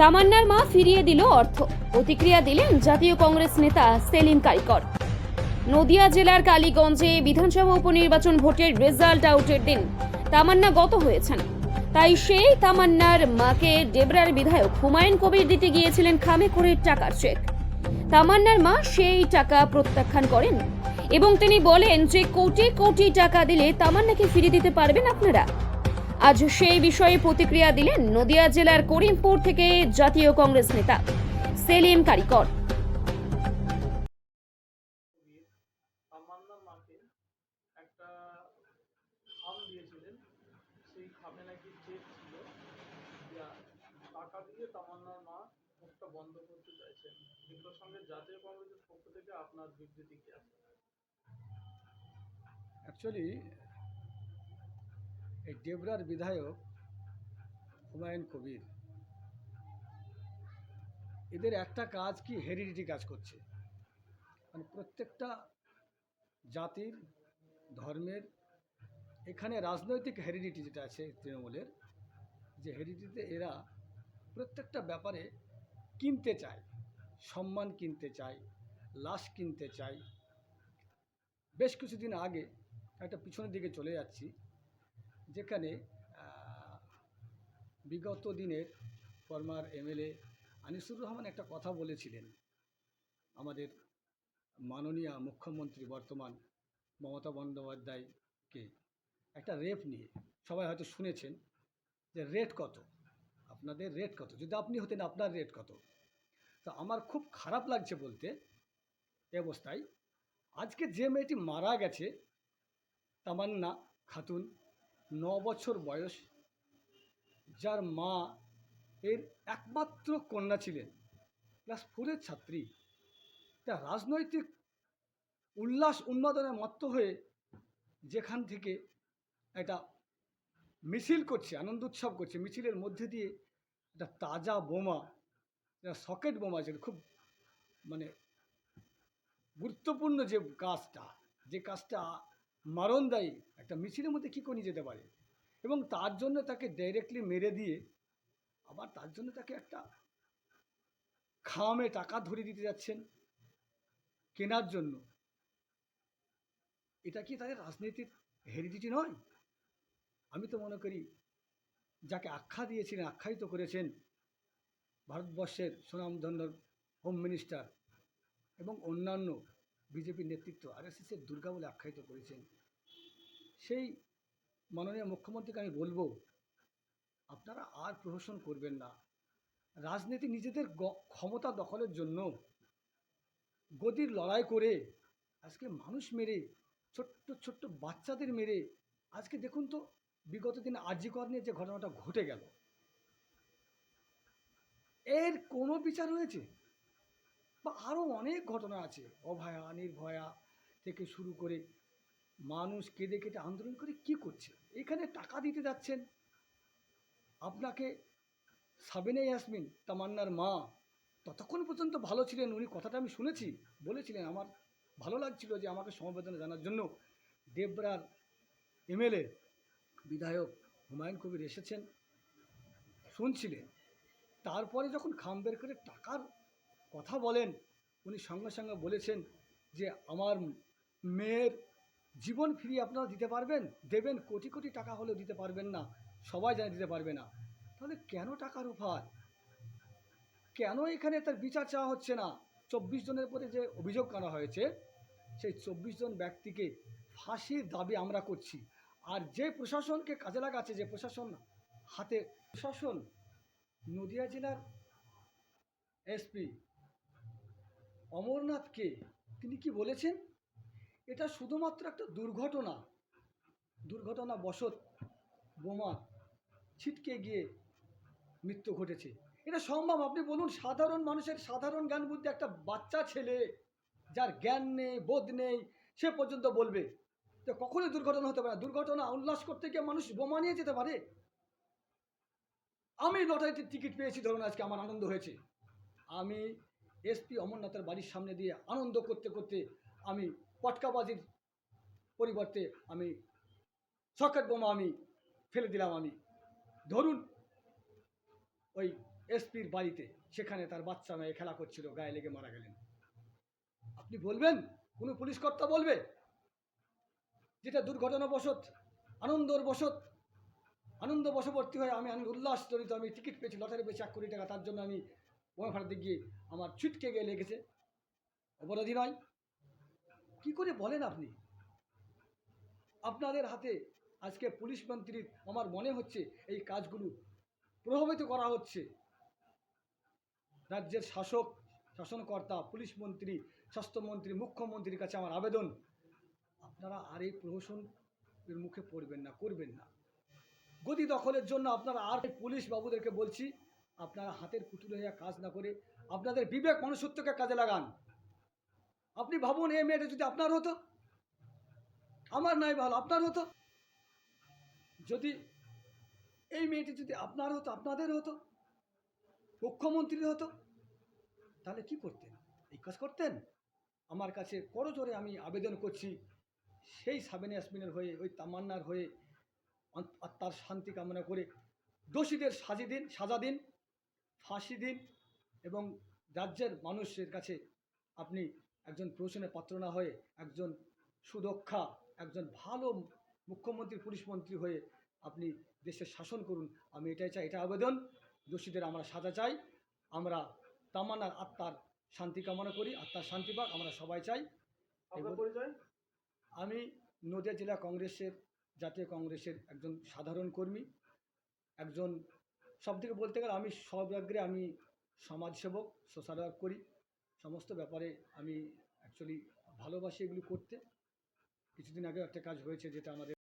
তামান্নার মা ফিরিয়ে দিল অর্থ। প্রতিক্রিয়া দিলেন জাতীয় কংগ্রেস নেতা সেলিম কারিকর নদিয়া জেলার কালীগঞ্জে বিধানসভা উপনির্বাচন ভোটের রেজাল্ট আউটের দিন তামান্না গত হয়েছেন। তাই সেই তামান্নার মাকে ডেবরার বিধায়ক হুমায়ুন কবির দিতে গিয়েছিলেন খামে করে টাকার চেক। তামান্নার মা সেই টাকা প্রত্যাখ্যান করেন এবং তিনি বলেন যে কোটি কোটি টাকা দিলে তামান্নাকে ফিরিয়ে দিতে পারবেন আপনারা। আজ সেই বিষয়ে প্রতিক্রিয়া দিলেন নদিয়া জেলার করিমপুর থেকে জাতীয় কংগ্রেস নেতা সেলিম কারিকর। একটা খাম দিয়েছিলেন। সেই খামে নাকি চেক ছিল। টাকা দিয়ে তামান্নার মা মুখটা বন্ধ করতে চাইছেন। এগুলোর সঙ্গে জাতীয় কংগ্রেসের পক্ষ থেকে আপনার বিবৃতি কি আছে? অ্যাকচুয়ালি এই ডেবরার বিধায়ক হুমায়ুন কবির। এদের একটা কাজ কি? হেরিডিটি কাজ করছে। মানে প্রত্যেকটা জাতির, ধর্মের, এখানে রাজনৈতিক হেরিডিটি যেটা আছে তৃণমূলের, যে হেরিডিটিতে এরা প্রত্যেকটা ব্যাপারে কিনতে চায়, সম্মান কিনতে চায়, লাশ কিনতে চায়। বেশ কিছুদিন আগে একটা পিছনের দিকে চলে যাচ্ছি। যেখানে বিগত দিনের ফরমার এমএলএ আনিসুর রহমান একটা কথা বলেছিলেন। আমাদের মাননীয় মুখ্যমন্ত্রী বর্তমান মমতা বন্দ্যোপাধ্যায়কে। একটা রেপ নিয়ে, সবাই হয়তো শুনেছেন যে রেট কত? আপনাদের রেট কত? যদি আপনি হতেন, আপনার রেট কত? তো আমার খুব খারাপ লাগছে বলতে এ অবস্থায়, আজকে যে মেয়েটি মারা গেছে, তামান্না খাতুন ন বছর বয়স যার মা এর একমাত্র কন্যা ছিলেন। ক্লাস ফোরের ছাত্রী। তা রাজনৈতিক উল্লাস উন্মাদনে মত্ত হয়ে যেখান থেকে একটা মিছিল করছে, আনন্দ উৎসব করছে, মিছিলের মধ্যে দিয়ে একটা তাজা বোমা সকেট বোমা ছিল খুব মানে গুরুত্বপূর্ণ যে কাজটা যে কাজটা মারণদায়ী একটা মিছিলের মধ্যে কী করে নিয়ে যেতে পারে? এবং তার জন্য তাকে ডাইরেক্টলি মেরে দিয়ে আবার তার জন্য তাকে একটা খামে টাকা ধরে দিতে যাচ্ছেন কেনার জন্য। এটা কি তাদের রাজনীতির হেরিডিটি নয়? আমি তো মনে করি যাকে আখ্যা দিয়েছিলেন, আখ্যায়িত করেছেন ভারতবর্ষের সুনামধন্য হোম মিনিস্টার এবং অন্যান্য বিজেপির নেতৃত্ব আরএসএসের দুর্গা বলে আখ্যায়িত করেছেন। সেই মাননীয় মুখ্যমন্ত্রীকে আমি বলব, আপনারা আর প্রহসন করবেন না। রাজনীতি নিজেদের ক্ষমতা দখলের জন্য গদির লড়াই করে আজকে মানুষ মেরে, ছোট্ট ছোট্ট বাচ্চাদের মেরে, আজকে দেখুন তো বিগত দিনে আর্যিকর নিয়ে যে ঘটনাটা ঘটে গেল। এর কোনো বিচার হয়েছে? বা আরও অনেক ঘটনা আছে। অভয়া, নির্ভয়া থেকে শুরু করে মানুষ কেঁদে কেটে আন্দোলন করে কি করছে? এখানে টাকা দিতে যাচ্ছেন। আপনাকে সাবিনা ইয়াসমিন, তামান্নার মা, ততক্ষণ পর্যন্ত ভালো ছিলেন। উনি কথাটা আমি শুনেছি, বলেছিলেন। আমার ভালো লাগছিল যে আমাকে সমবেদনা জানার জন্য দেবরার এমএলএ, বিধায়ক হুমায়ুন কবির এসেছেন, শুনছিলেন। তারপরে যখন খাম বের করে টাকার কথা বলেন, উনি সঙ্গে সঙ্গে বলেছেন যে, আমার মেয়ের জীবন ফিরিয়ে আপনারা দিতে পারবেন? দেবেন কোটি কোটি টাকা হলেও দিতে পারবেন না। সবাই জানে দিতে পারবে না। তাহলে কেন টাকার অফার কেন এখানে তার বিচার চাওয়া হচ্ছে না? চব্বিশ জনের উপরে যে অভিযোগ করা হয়েছে, সেই চব্বিশ জন ব্যক্তিকে ফাঁসির দাবি আমরা করছি। আর যে প্রশাসনকে কাজে লাগাচ্ছে, যে প্রশাসন হাতে, প্রশাসন নদিয়া জেলার এসপি অমরনাথকে তিনি কি বলেছেন? এটা শুধুমাত্র একটা দুর্ঘটনা। দুর্ঘটনা বশত বোমা ছিটকে গিয়ে মৃত্যু ঘটেছে। এটা সম্ভব? আপনি বলুন, সাধারণ মানুষের সাধারণ জ্ঞান বুদ্ধি, একটা বাচ্চা ছেলে যার জ্ঞান নেই, বোধ নেই, সে পর্যন্ত বলবে যে কখনোই দুর্ঘটনা হতে পারে দুর্ঘটনা উল্লাস করতে গিয়ে মানুষ বোমা নিয়ে যেতে পারে। আমি লটারিতে টিকিট পেয়েছি, ধরুন আজকে আমার আনন্দ হয়েছে। আমি এসপি অমরনাথের বাড়ির সামনে দিয়ে আনন্দ করতে করতে আমি পটকাবাজির পরিবর্তে আমি সকেট বোমা আমি ফেলে দিলাম আমি। ধরুন ওই এসপির বাড়িতে সেখানে তার বাচ্চা মেয়ে খেলা করছিল, গায়ে লেগে মারা গেলেন। আপনি বলবেন? কোনো পুলিশ কর্তা বলবে? যেটা দুর্ঘটনাবশত আনন্দর বশত আনন্দ বশবর্তী হয়ে আমি আমি উল্লাস জড়িত আমি টিকিট পেয়েছি, লটারি পেয়েছি এক কোটি টাকা, তার জন্য আমি বোমা ফাটাতে গিয়ে আমার ছিটকে গিয়ে লেগেছে। অপরাধী নয় কি করে বলেন আপনি? আপনাদের হাতে আজকে পুলিশ মন্ত্রীর আমার মনে হচ্ছে এই কাজগুলো প্রভাবিত করা হচ্ছে। রাজ্যের শাসক, শাসনকর্তা, পুলিশ মন্ত্রী, স্বাস্থ্যমন্ত্রী, মুখ্যমন্ত্রীর কাছে আমার আবেদন, আপনারা আর এই প্রহসনের মুখে পড়বেন না, করবেন না। গদি দখলের জন্য আপনারা আর পুলিশ বাবুদেরকে বলছি আপনারা হাতের পুতুল হয়ে কাজ না করে আপনাদের বিবেক মনুষ্যত্বকে কাজে লাগান। আপনি ভাবুন, এই মেয়েটা যদি আপনার হতো? আমার নাই ভালো আপনার হতো? যদি এই মেয়েটি যদি আপনার হতো, আপনাদের হতো? মুখ্যমন্ত্রীর হতো? তাহলে কি করতেন? এই কাজ করতেন? আমার কাছে করজোরে আমি আবেদন করছি, সেই সাবেন ইয়াসমিনের হয়ে, ওই তামান্নার হয়ে আত- আত্মার শান্তি কামনা করে দোষীদের সাজি দিন, সাজা দিন। ফাঁসি দিন এবং রাজ্যের মানুষের কাছে আপনি একজন প্রশাসনের পাত্র না হয়ে একজন সুদক্ষা একজন ভালো মুখ্যমন্ত্রী পুলিশ মন্ত্রী হয়ে আপনি দেশের শাসন করুন। আমি এটাই চাই এটা আবেদন। দোষীদের আমরা সাজা চাই। আমরা তামান্নার আত্মার শান্তি কামনা করি আত্মার শান্তি পাক আমরা সবাই চাই। এবং- আমি নদিয়া জেলা কংগ্রেসের জাতীয় কংগ্রেসের একজন সাধারণ কর্মী একজন সব থেকে বলতে গেলে আমি সর্বাগ্রে আমি সমাজসেবক সোশ্যাল ওয়ার্ক করি। সমস্ত ব্যাপারে আমি অ্যাকচুয়ালি ভালোবাসি এগুলি করতে। কিছুদিন আগে একটা কাজ হয়েছে যেটা আমাদের